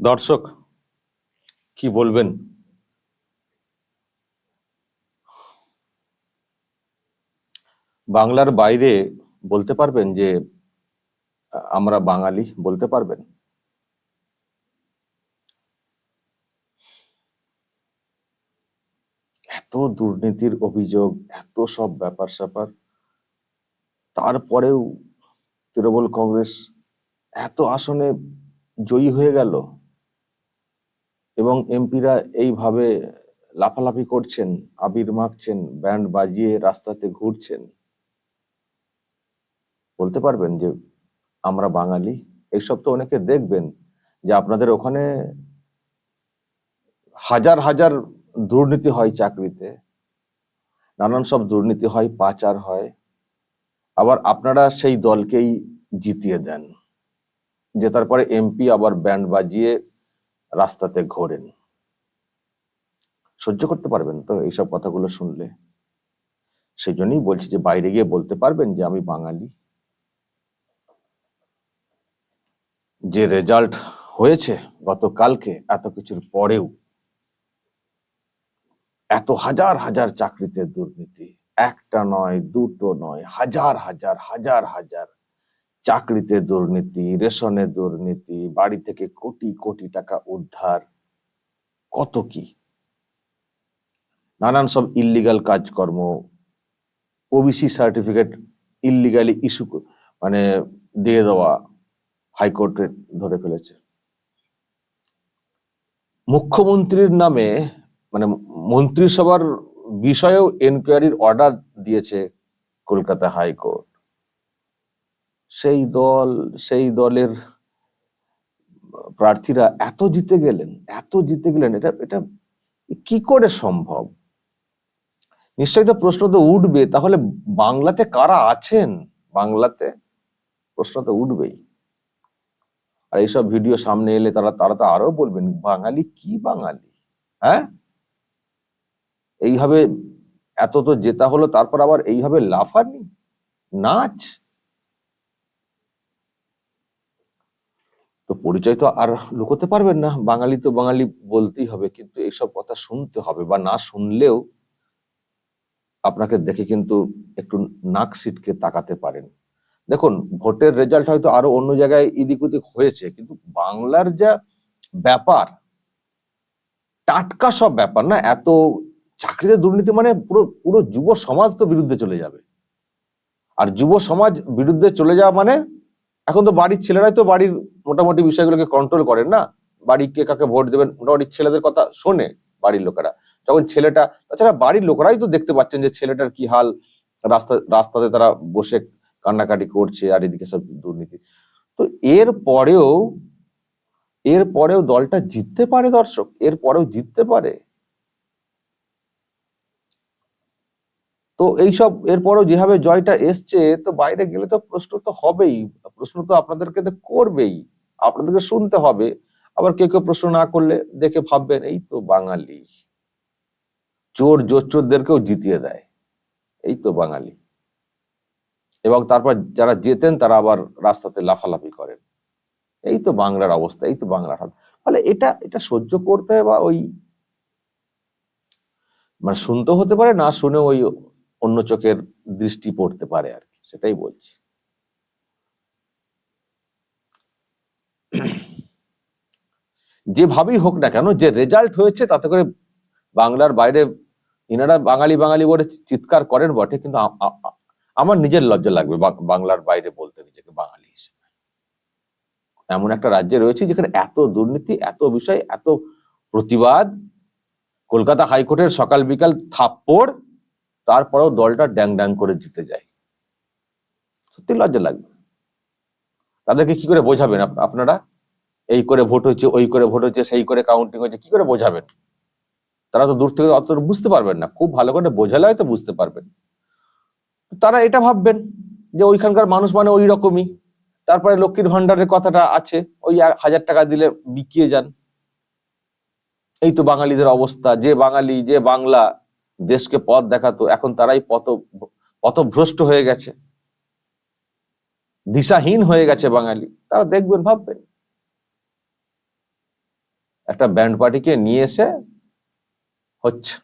দর্শক, কি বলবেন? বাংলার বাইরে বলতে পারবেন যে, আমরা বাঙালি বলতে পারবেন? এত দুর্নীতির অভিযোগ, এত সব ব্যাপার স্যাপার তারপরেও তৃণমূল কংগ্রেস এত আসনে জয়ী হয়ে গেল। এবং এমপিরা এইভাবে লাফালাফি করছেন, আবির মাখছেন, ব্যান্ড বাজিয়ে রাস্তাতে ঘুরছেন। বলতে পারবেন যে আমরা বাঙালি, এইসব তো অনেকে দেখবেন যে আপনাদের ওখানে হাজার হাজার দুর্নীতি হয় চাকরিতে, নানান সব দুর্নীতি হয়, পাচার হয়, আবার আপনারা সেই দলকেই জিতিয়ে দেন। যে তারপরে এমপি আবার ব্যান্ড বাজিয়ে রাস্তাতে ঘোরেন। সহ্য করতে পারবেন তো এইসব কথাগুলো শুনলে? সেই জন্যই বলছি যে, বাইরে গিয়ে বলতে পারবেন যে, আমি বাঙালি। যে রেজাল্ট হয়েছে গতকালকে এত কিছুর পরেও, এত হাজার হাজার চাকরিতে দুর্নীতি, একটা নয়, দুটো নয়, হাজার হাজার হাজার হাজার চাকরিতে দুর্নীতি, রেশনে দুর্নীতি, বাড়ি থেকে কোটি কোটি টাকা উদ্ধার, কত কি? নানান সব ইল্লিগাল কাজকর্ম ওবিসি সার্টিফিকেট ইল্লিগালি ইস্যু মানে দিয়ে দেওয়া হাইকোর্টে ধরে ফেলেছে। মুখ্যমন্ত্রীর নামে মানে মন্ত্রিসভার বিষয়েও এনকোয়ারির অর্ডার দিয়েছে কলকাতা হাইকোর্ট। সেই দল, সেই দলের প্রার্থীরা এত জিতে গেলেন, এত জিতে গেলেন, এটা এটা কি করে সম্ভব? নিশ্চয়ই তো প্রশ্ন তো উঠবে তাহলে বাংলাতে কারা আছেন? বাংলাতে প্রশ্ন তো উঠবেই। আর এইসব ভিডিও সামনে এলে তারা তারা তো আরও বলবেন, বাঙালি কি বাঙালি? হ্যাঁ? এইভাবে এত তো জেতা হলো, তারপর আবার এইভাবে লাফানি, নাচ? তো পরিচয় তো আর লুকোতে পারবেন না। বাঙালি তো বাঙালি বলতেই হবে, কিন্তু এইসব কথা শুনতে হবে বা না শুনলেও আপনাকে দেখে কিন্তু একটু নাক সিটকে তাকাতে পারেন। দেখুন, ভোটের রেজাল্ট হয়তো আরও অন্য জায়গায় ইদিক উদিক হয়েছে, কিন্তু বাংলার যা ব্যাপার, টাটকা সব ব্যাপার না, এত চাকরিতে দুর্নীতি মানে পুরো পুরো যুব সমাজ তো বিরুদ্ধে চলে যাবে। আর যুব সমাজ বিরুদ্ধে চলে যাওয়া মানে এখন তো বাড়ির ছেলেরাই তো বাড়ির মোটামুটি বিষয়গুলোকে কন্ট্রোল করেন না? বাড়ি কে কাকে ভোট দেবেন মোটামুটি ছেলেদের কথা শোনে বাড়ির লোকেরা। যখন ছেলেটা, তাছাড়া বাড়ির লোকেরাই তো দেখতে পাচ্ছেন যে ছেলেটার কি হাল, রাস্তা, রাস্তাতে তারা বসে কান্নাকাটি করছে আর এদিকে সব দুর্নীতি। তো এর পরেও এর পরেও দলটা জিততে পারে দর্শক, এর পরেও জিততে পারে। তো এইসব এরপরও যেভাবে জয়টা এসছে, তো বাইরে গেলে তো প্রশ্ন তো হবেই। প্রশ্ন তো আপনাদেরকে তো করবেই। আপনাদেরকে শুনতে হবে। আবার কেউ কেউ প্রশ্ন না করলে দেখে ভাববেন, এই তো বাঙালি। চোর জোচ্চোরদেরকেও জিতিয়ে দেয়। এই তো বাঙালি। এবং তারপর যারা জেতেন, তারা আবার রাস্তাতে লাফালাফি করেন। এই তো বাংলার অবস্থা, এই তো বাংলার হাল। ফলে এটা এটা সহ্য করতে বা ওই মানে শুনতে হতে পারে, না শুনে ওই অন্য চোখের দৃষ্টি পড়তে পারে আর কি, সেটাই বলছি। যেভাবেই হোক না কেন, যে রেজাল্ট হয়েছে তাতে করে বাংলার বাইরে ইনারা বাঙালি বাঙালি বলে চিৎকার করেন বটে, কিন্তু আমার নিজের লজ্জা লাগবে বাংলার বাইরে বলতে নিজেকে বাঙালি হিসেবে। এমন একটা রাজ্যে রয়েছে যেখানে এত দুর্নীতি, এত বিষয়, এত প্রতিবাদ, কলকাতা হাইকোর্টের সকাল বিকাল থাপ্পড় তারপরেও দলটা ড্যাং ড্যাং করে জিতে যায়। সত্যি লজ্জা লাগবে। তাদেরকে কি করে বোঝাবেন আপনারা? এই করে ভোট হচ্ছে ওই করে ভোট হচ্ছে সেই করে কাউন্টিং হচ্ছে কি করে বোঝাবেন? তারা তো দূর থেকে অত বুঝতে পারবেন না। খুব ভালো করে বোঝালে হয়তো বুঝতে পারবেন। তারা এটা ভাববেন যে ওইখানকার মানুষ মানে ওই রকমই। তারপরে লক্ষ্মীর ভান্ডারের কথাটা আছে, ওই হাজার টাকা দিলে বিকিয়ে যান। এই তো বাঙালিদের অবস্থা, যে বাঙালি, যে বাংলা দেশকে পথ দেখাতো, এখন তারাই পথ, পথভ্রষ্ট হয়ে গেছে। দিশাহীন হয়ে গেছে বাঙালি। তারা দেখবেন, ভাববেন। একটা ব্যান্ড পার্টিকে নিয়ে এসে হচ্ছে,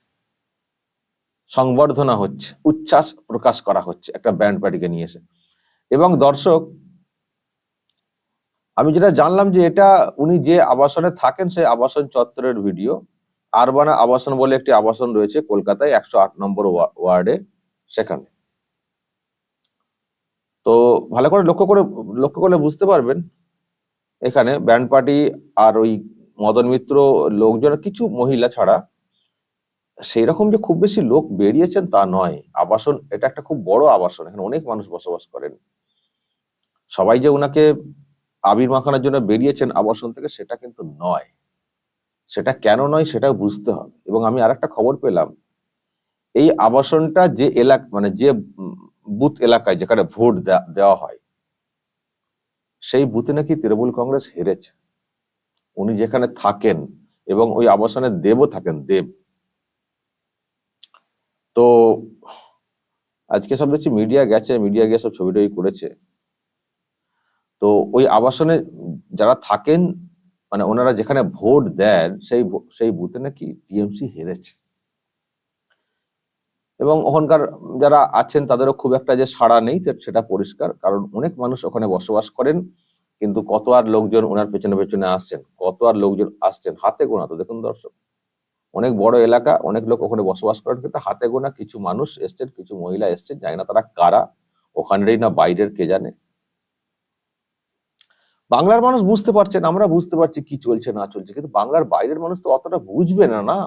সংবর্ধনা হচ্ছে, উচ্ছ্বাস প্রকাশ করা হচ্ছে একটা ব্যান্ড পার্টিকে নিয়ে এসে। এবং দর্শক, আমি যেটা জানলাম যে এটা উনি যে আবাসনে থাকেন, সেই আবাসন চত্বরের ভিডিও আরবানা আবাসন বলে একটি আবাসন রয়েছে কলকাতায়, একশো আট নম্বর ওয়া- ওয়ার্ডে সেখানে। তো ভালো করে লক্ষ্য করে, লক্ষ্য করলে বুঝতে পারবেন, এখানে ব্যান্ড পার্টি আর ওই মদন মিত্র লোকজন, কিছু মহিলা ছাড়া সেই রকম যে খুব বেশি লোক বেরিয়েছেন তা নয়। আবাসন, এটা একটা খুব বড় আবাসন, এখানে অনেক মানুষ বসবাস করেন। সবাই যে ওনাকে আবির মাখানোর জন্য বেরিয়েছেন আবাসন থেকে, সেটা কিন্তু নয়। সেটা কেন নয় সেটাও বুঝতে হবে। এবং আমি আর একটা খবর পেলাম, এই আবাসনটা যে এলাকা মানে যে বুথ এলাকায় যেখানে ভোট দেওয়া হয়, সেই বুথে নাকি তৃণমূল কংগ্রেস হেরেছে। উনি যেখানে থাকেন এবং ওই আবাসনে দেবও থাকেন, দেব। তো আজকে সব দেখছি মিডিয়া গেছে, মিডিয়া গিয়ে সব ছবি টবি করেছে। তো ওই আবাসনে যারা থাকেন মানে ওনারা যেখানে ভোট দেন, সেই সেই বুথে নাকি টিএমসি হেরেছে। এবং ওখানকার যারা আছেন, তাদেরও খুব একটা যে সাড়া নেই সেটা পরিষ্কার। কারণ অনেক মানুষ ওখানে বসবাস করেন, কিন্তু কত আর লোকজন ওনার পেছনে পেছনে আসছেন? কত আর লোকজন আসছেন? হাতে গোনা তো দেখুন দর্শক। অনেক বড় এলাকা, অনেক লোক ওখানে বসবাস করেন, কিন্তু হাতে গোনা কিছু মানুষ এসছেন, কিছু মহিলা এসছেন, জানি না তারা কারা, ওখানেরই না বাইরের কে জানে। বাংলার মানুষ বুঝতে পারছেন আমরা বুঝতে পারছি কি চলছে, না চলছে। কিন্তু বাংলার বাইরের মানুষ তো অতটা বুঝবে না না?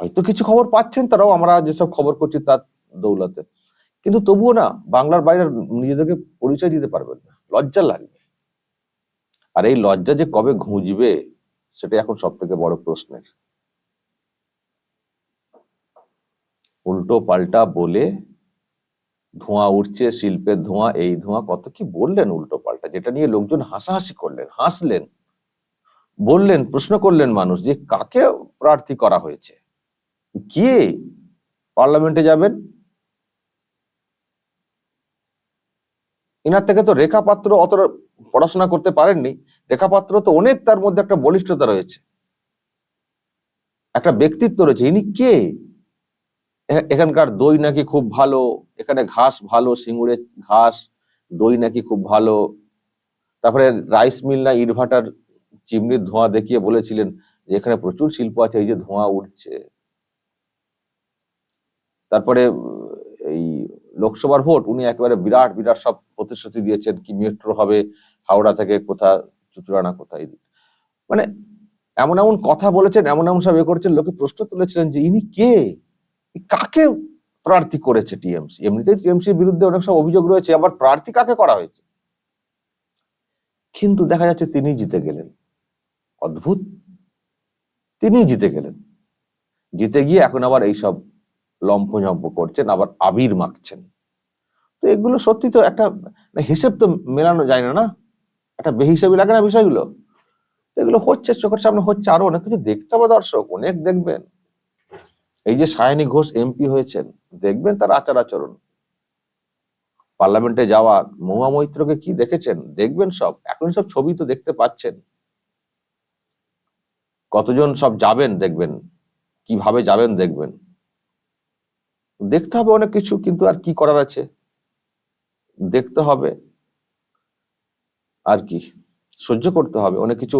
হয়তো কিছু খবর পাচ্ছেন তারাও, আমরা যেসব খবর করছি তার দৌলতে। কিন্তু তবুও না, বাংলার বাইরে নিজেদেরকে পরিচয় দিতে পারবেন না। লজ্জা লাগবে আর এই লজ্জা যে কবে ঘুঁজবে সেটা এখন সব থেকে বড় প্রশ্নের। উল্টো পাল্টা বলে ধোঁয়া উঠছে, শিল্পের ধোঁয়া, এই ধোঁয়া, কত কি বললেন উল্টো পাল্টা? যেটা নিয়ে লোকজন হাসাহাসি করলেন, হাসলেন, বললেন, প্রশ্ন করলেন মানুষ যে কাকে প্রার্থী করা হয়েছে? কে পার্লামেন্টে যাবেন? ইনার থেকে তো রেখা পাত্র অত পড়াশোনা করতে পারেননি। রেখা পাত্র তো অনেক, তার মধ্যে একটা বলিষ্ঠতা রয়েছে। একটা ব্যক্তিত্ব রয়েছে। ইনি কে? এখানকার দই নাকি খুব ভালো, এখানে ঘাস ভালো, সিঙ্গুরের ঘাস, দই নাকি খুব ভালো। তারপরে রাইস মিল না ইটভাটার চিমনির ধোঁয়া দেখিয়ে বলেছিলেন যে এখানে প্রচুর শিল্প আছে, এই যে ধোঁয়া উঠছে। তারপরে, এই লোকসভার ভোট, উনি একেবারে বিরাট বিরাট সব প্রতিশ্রুতি দিয়েছেন কি মেট্রো হবে, হাওড়া থেকে কোথা চুচুড়ানা কোথায়। মানে এমন এমন কথা বলেছেন, এমন এমন সব এ করেছেন, লোকে প্রশ্ন তুলেছিলেন যে ইনি কে? কাকে প্রার্থী করেছে টিএমসি? এমনিতেই টিএমসির বিরুদ্ধে অনেক সব অভিযোগ রয়েছে, আবার প্রার্থী কাকে করা হয়েছে? কিন্তু দেখা যাচ্ছে তিনি জিতে গেলেন। অদ্ভুত। তিনি জিতে গেলেন। জিতে গিয়ে এখন আবার এইসব লম্ফঝম্প করছেন, আবার আবির মাখছেন। তো এগুলো সত্যি তো একটা হিসেব তো মেলানো যায় না না? একটা বেহিসাবি লাগে না বিষয়গুলো? এগুলো হচ্ছে, চোখের সামনে হচ্ছে, আরও অনেক কিছু দেখতে হবে দর্শক, অনেক দেখবেন। এই যে সায়নী ঘোষ এমপি হয়েছেন, দেখবেন তার আচার আচরণ। পার্লামেন্টে যাওয়া মহুয়া মৈত্রকে কি দেখেছেন? দেখবেন সব। এখন সব ছবি তো দেখতে পাচ্ছেন। কতজন সব যাবেন দেখবেন? কীভাবে যাবেন দেখবেন? দেখতে হবে অনেক কিছু, কিন্তু আর কি করার আছে? দেখতে হবে। আর কি? সহ্য করতে হবে। অনেক কিছু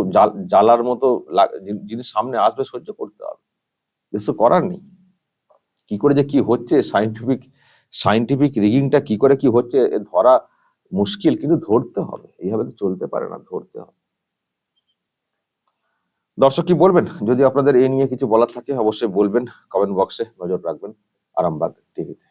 জ্বালার মতো জিনিস সামনে আসবে, সহ্য করতে হবে। কিছু করার নেই। কি করে যে কি হচ্ছে সাইন্টিফিক সাইন্টিফিক রিগিংটা কি করে কি হচ্ছে ধরা মুশকিল, কিন্তু ধরতে হবে। এইভাবে তো চলতে পারে না, ধরতে হবে। দর্শক কি বলবেন? যদি আপনাদের এ নিয়ে কিছু বলার থাকে, অবশ্যই বলবেন কমেন্ট বক্সে নজর রাখবেন, আরামবাগ টিভিতে